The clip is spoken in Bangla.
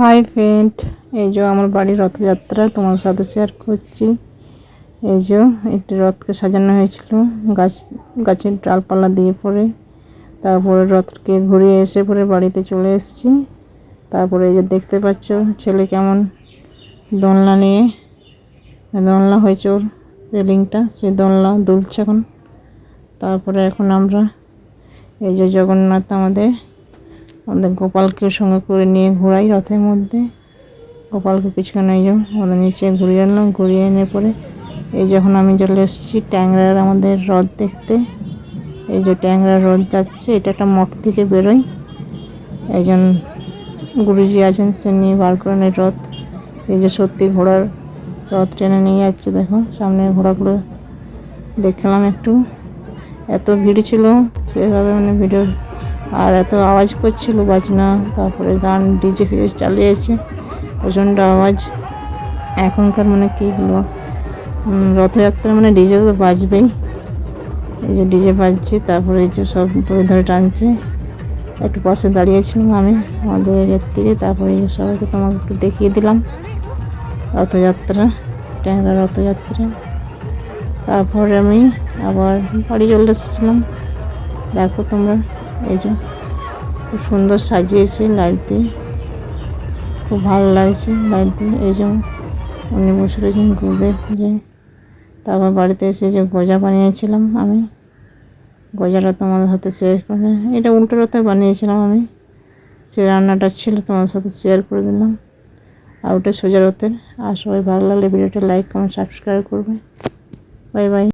হাই ফ্রেন্ড এই যে আমার বাড়ির রথযাত্রা, তোমার সাথে শেয়ার করছি। এই যে একটি রথকে সাজানো হয়েছিল, গাছ, গাছের ডালপালা দিয়ে পরে। তারপরে রথকে ঘুরিয়ে এসে পরে বাড়িতে চলে এসেছি। তারপরে এই যে দেখতে পাচ্ছ, ছেলে কেমন? দোলনা নিয়ে, দোলনা হয়েছে ওর রেলিংটা, সেই দোলনা দুলছে এখন। তারপরে এখন আমরা, এই যে জগন্নাথ আমাদের আমাদের গোপালকেও সঙ্গে করে নিয়ে ঘোরাই রথের মধ্যে। গোপালকে কিছুক্ষণ এই যে নিচে ঘুরিয়ে আনলাম, ঘুরিয়ে এনে পরে এই যখন আমি চলে এসেছি ট্যাংরার আমাদের রথ দেখতে, এই যে ট্যাংরা রথ যাচ্ছে, এটা একটা মঠ থেকে বেরোয় একজন গুরুজি আছেন, সে নিয়ে বার করেন এই রথ। এই যে সত্যি ঘোড়ার রথ টেনে নিয়ে যাচ্ছে, দেখো, সামনে ঘোড়াগুলো দেখলাম একটু। এত ভিড় ছিল, সেভাবে মানে ভিডিও আর এত আওয়াজ করছিল বাজনা, তারপরে গান ডিজে ফিজে চালিয়েছে, প্রচণ্ড আওয়াজ। এখনকার মানে কী রথযাত্রা মানে ডিজে তো বাজবেই। এই যে ডিজে বাজছে, তারপরে এই যে সব ধরে ধরে টানছে। একটু পাশে দাঁড়িয়েছিলাম আমি, আমাদের এর থেকে তারপরে সবাইকে তোমাকে একটু দেখিয়ে দিলাম। রথযাত্রা, ট্যাংরা রথযাত্রা। তারপরে আমি আবার বাড়ি চলে এসেছিলাম। দেখো তোমরা। এই যে খুব সুন্দর সাজিয়েছে লাইট দিয়ে খুব ভালো লাগছে লাইট দিয়ে এই যে উনি বসে রয়েছেন গুরুদেব যে তারপর বাড়িতে এসে যে গজা বানিয়েছিলাম আমি। গজাটা তোমাদের সাথে শেয়ার করে এটা উল্টো রথে বানিয়েছিলাম আমি। সে রান্নাটা ছিল তোমাদের সাথে শেয়ার করে দিলাম। আর ওটা সোজা রথের। আর সবাই ভালো লাগলে ভিডিওটা লাইক কমেন্ট সাবস্ক্রাইব করবে। Bye bye